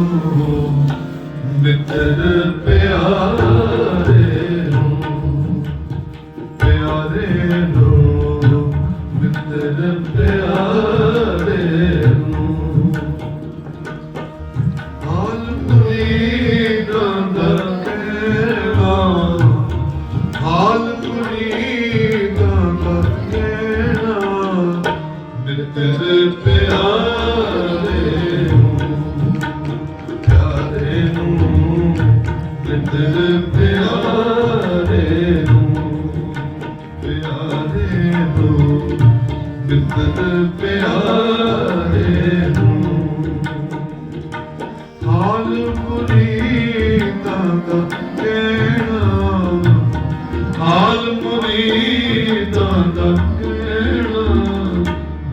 ਨੂੰ ਮਿੱਤਰ ਪਿਆਰੇ ਨੂੰ ਪਿਆਰੇ ਨੂੰ, ਮਿੱਤਰ ਪਿਆਰੇ ਨੂੰ। ਹਾਲ ਮੁਰੀਦਾਂ ਦਾ ਕਹਿਣਾ ਹਾਲ ਮੁਰੀਦਾਂ ਦਾ ਕਹਿਣਾ ਮਿੱਤਰ ਪਿਆਰੇ ਨੂੰ ਮਿੱਤਰ ਪਿਆਰੇ ਨੂੰ ਪਿਆਰੇ ਨੂੰ ਮਿੱਤਰ ਪਿਆਰੇ ਨੂੰ ਹਾਲ ਮੁਰੀਦਾਂ ਦਾ ਕਹਿਣਾ ਹਾਲ ਮੁਰੀਦਾਂ ਦਾ ਕਹਿਣਾ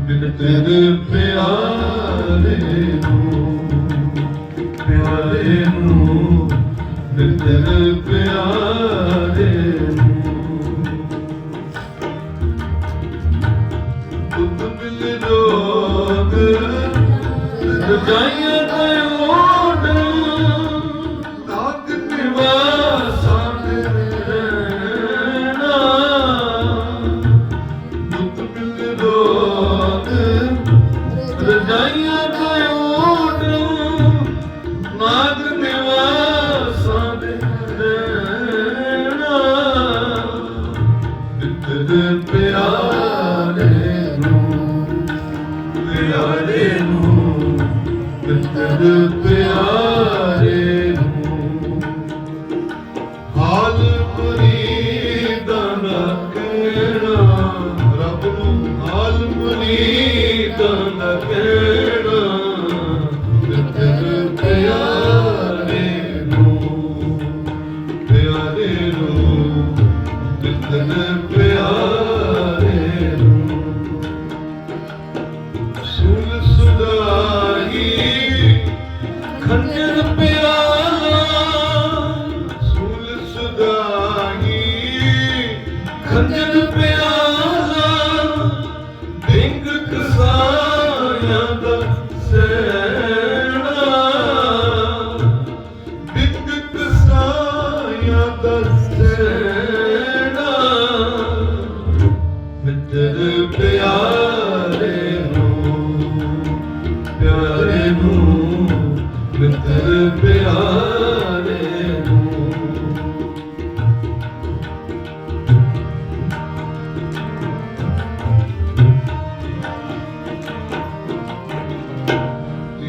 ਮਿੱਤਰ ਪਿਆਰੇ ਨੂੰ ਮਿੱਤਰ ਪਿਆਰੇ ਤੁਧ ਮਿਲ ਰੋਗ ਰਜਾਈਆਂ ਤੇ ਓਡ ਨਾਗ ਨਿਵਾਸਾਂ ਰਹਿਣਾ ਤੁਧ ਮਿਲ ਰੋਗ ਰਜਾਈਆਂ ਮਿੱਤਰ ਪਿਆਰੇ ਨੂੰ ਹਾਲ ਮੁਰੀਦਾਂ ਦਾ ਕਹਿਣਾ ਰੱਬ ਨੂੰ ਹਾਲ ਮੁਰੀਦਾਂ ਦਾ ਕਹਿਣਾ ਮਿੱਤਰ ਪਿਆਰੇ ਨੂੰ ਪਿਆਰੇ ਨੂੰ ਮਿੱਤਰ ਖੰਜਰ ਪਿਆਲਾ, ਬਿੰਗ ਕਸਾਇਆ ਦਾ ਸੈਣਾ ਬਿੰਗ ਕਸਾਇਆ ਦਾ ਸੈਣਾ ਮਿੱਤਰ ਪਿਆਰੇ ਨੂੰ ਪਿਆਰੇ ਨੂੰ ਮਿੱਤਰ ਪਿਆਰੇ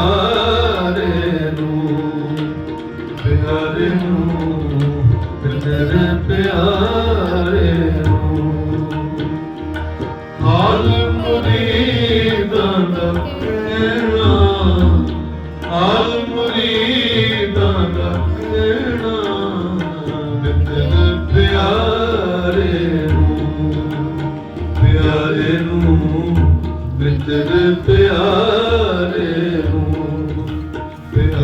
ਪਿਆਰੇ ਨੂੰ ਪਿਆਰੇ ਨੂੰ ਮਿੱਤਰ ਪਿਆਰੇ ਨੂੰ। ਹਾਲ ਮੁਰੀਦਾਂ ਦਾ ਕਹਿਣਾ ਹਾਲ ਮੁਰੀਦਾਂ ਦਾ ਕਹਿਣਾ